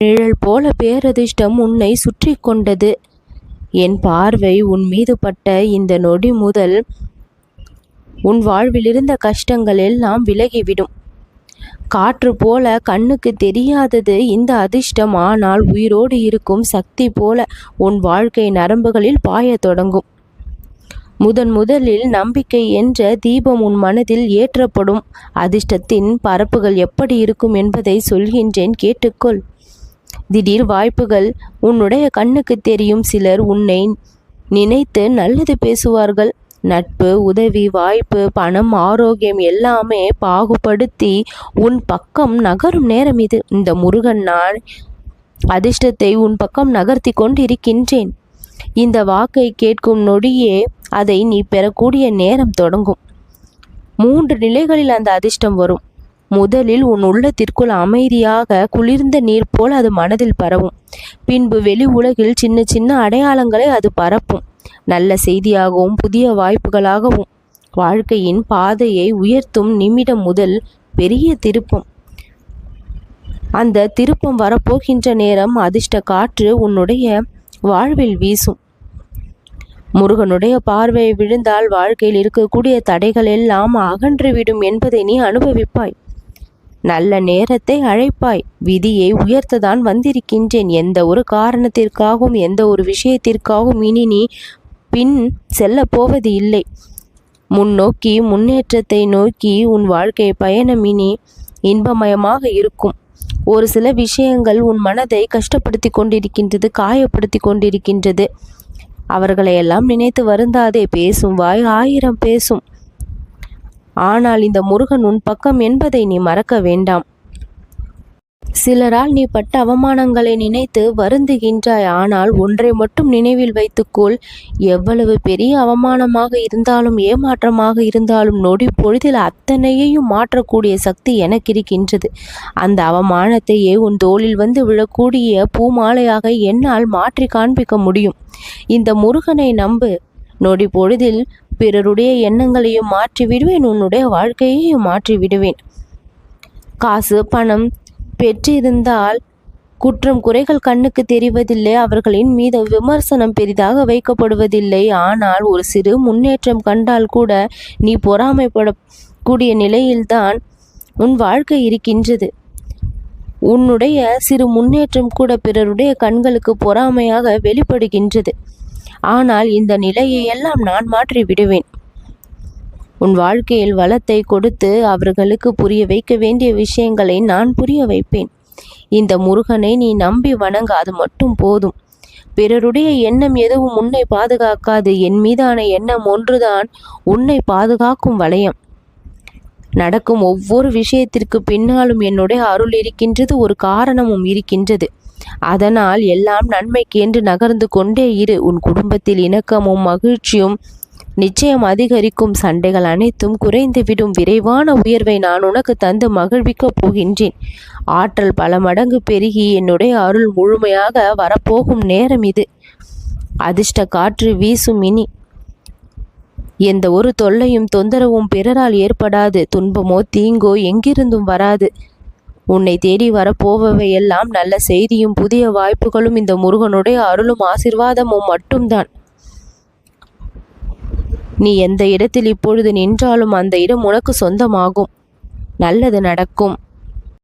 நிழல் போல பேரதிர்ஷ்டம் உன்னை சுற்றி கொண்டது. என் பார்வை உன் மீது பட்ட இந்த நொடி முதல் உன் வாழ்வில் இருந்த கஷ்டங்கள் எல்லாம் விலகிவிடும். காற்று போல கண்ணுக்கு தெரியாதது இந்த அதிர்ஷ்டம் ஆனால் உயிரோடு இருக்கும் சக்தி போல உன் வாழ்க்கை நரம்புகளில் பாயத் தொடங்கும். முதன் முதலில் நம்பிக்கை என்ற தீபம் உன் மனதில் ஏற்றப்படும். அதிர்ஷ்டத்தின் பரப்புகள் எப்படி இருக்கும் என்பதை சொல்கின்றேன் கேட்டுக்கொள். திடீர் வாய்ப்புகள் உன்னுடைய கண்ணுக்கு தெரியும். சிலர் உன்னை நினைத்து நல்லது பேசுவார்கள். நட்பு உதவி வாய்ப்பு பணம் ஆரோக்கியம் எல்லாமே பாகுபடுத்தி உன் பக்கம் நகரும் நேரம் இது. இந்த முருகன் நான் அதிர்ஷ்டத்தை உன் பக்கம் நகர்த்தி கொண்டிருக்கின்றேன். இந்த வாக்கை கேட்கும் நொடியே அதை நீ பெறக்கூடிய நேரம் தொடங்கும். மூன்று நிலைகளில் அந்த அதிர்ஷ்டம் வரும். முதலில் உன் உள்ளத்திற்குள் அமைதியாக குளிர்ந்த நீர் போல் அது மனதில் பரவும். பின்பு வெளி உலகில் சின்ன சின்ன அடையாளங்களை அது பரப்பும். நல்ல செய்தியாகவும் புதிய வாய்ப்புகளாகவும். வாழ்க்கையின் பாதையை உயர்த்தும் நிமிடம் முதல் பெரிய திருப்பம். அந்த திருப்பம் வரப்போகின்ற நேரம் அதிர்ஷ்ட காற்று உன்னுடைய வாழ்வில் வீசும். முருகனுடைய பார்வையை விழுந்தால் வாழ்க்கையில் இருக்கக்கூடிய தடைகள் எல்லாம் அகன்றுவிடும் என்பதை நீ அனுபவிப்பாய். நல்ல நேரத்தை அழைப்பாய். விதியை உயர்த்ததான் வந்திருக்கின்றேன். எந்த ஒரு காரணத்திற்காகவும் எந்த ஒரு விஷயத்திற்காகவும் இனி நீ பின் செல்ல போவது இல்லை. முன்னோக்கி முன்னேற்றத்தை நோக்கி உன் வாழ்க்கை பயணம் இனி இன்பமயமாக இருக்கும். ஒரு சில விஷயங்கள் உன் மனதை கஷ்டப்படுத்தி கொண்டிருக்கின்றது காயப்படுத்தி கொண்டிருக்கின்றது. அவர்களையெல்லாம் நினைத்து வருந்தாதே. பேசும் வாய் ஆயிரம் பேசும். ஆனால் இந்த முருகன் உன் பக்கம் என்பதை நீ மறக்க வேண்டாம். சிலரால் நீ பட்ட அவமானங்களை நினைத்து வருந்துகின்றாய். ஆனால் ஒன்றை மட்டும் நினைவில் வைத்துக்கொள். எவ்வளவு பெரிய அவமானமாக இருந்தாலும் ஏமாற்றமாக இருந்தாலும் நொடி பொழுதில் அத்தனையையும் மாற்றக்கூடிய சக்தி எனக்கு இருக்கின்றது. அந்த அவமானத்தையே உன் தோளில் வந்து விழக்கூடிய பூமாலையாக என்னால் மாற்றி காண்பிக்க முடியும். இந்த முருகனை நம்பு. நொடி பொழுதில் பிறருடைய எண்ணங்களையும் மாற்றி விடுவேன் உன்னுடைய வாழ்க்கையையும் மாற்றி விடுவேன் காசு பணம் பெற்றிருந்தால் குற்றம் குறைகள் கண்ணுக்கு தெரிவதில்லை அவர்களின் மீது விமர்சனம் பெரிதாக வைக்கப்படுவதில்லை. ஆனால் ஒரு சிறு முன்னேற்றம் கண்டால் கூட நீ பொறாமைப்படக்கூடிய நிலையில்தான் உன் வாழ்க்கை இருக்கின்றது. உன்னுடைய சிறு முன்னேற்றம் கூட பிறருடைய கண்களுக்கு பொறாமையாக வெளிப்படுகின்றது. ஆனால் இந்த நிலையை எல்லாம் நான் மாற்றி விடுவேன். உன் வாழ்க்கையில் வளத்தை கொடுத்து அவர்களுக்கு புரிய வைக்க வேண்டிய விஷயங்களை நான் புரிய வைப்பேன். இந்த முருகனை நீ நம்பி வணங்க அது மட்டும் போதும். பிறருடைய எண்ணம் எதுவும் உன்னை பாதுகாக்காது. என் மீதான எண்ணம் ஒன்றுதான் உன்னை பாதுகாக்கும் வளையம். நடக்கும் ஒவ்வொரு விஷயத்திற்கு பின்னாலும் என்னுடைய அருள் இருக்கின்றது ஒரு காரணமும் இருக்கின்றது. அதனால் எல்லாம் நன்மைக்கு என்று நகர்ந்து கொண்டே இரு. உன் குடும்பத்தில் இணக்கமும் மகிழ்ச்சியும் நிச்சயம் அதிகரிக்கும். சண்டைகள் அனைத்தும் குறைந்துவிடும். விரைவான உயர்வை நான் உனக்கு தந்து மகிழ்விக்கப் போகின்றேன். ஆற்றல் பல மடங்கு பெருகி என்னுடைய அருள் முழுமையாக வரப்போகும் நேரம் இது. அதிர்ஷ்ட காற்று வீசும் இனி. எந்த ஒரு தொல்லையும் தொந்தரவும் பிறரால் ஏற்படாது. துன்பமோ தீங்கோ எங்கிருந்தும் வராது. உன்னை தேடி வரப்போவவையெல்லாம் நல்ல செய்தியும் புதிய வாய்ப்புகளும் இந்த முருகனுடைய அருளும் ஆசிர்வாதமும் மட்டும்தான். நீ எந்த இடத்தில் இப்பொழுது நின்றாலும் அந்த இடம் உனக்கு சொந்தமாகும். நல்லது நடக்கும்.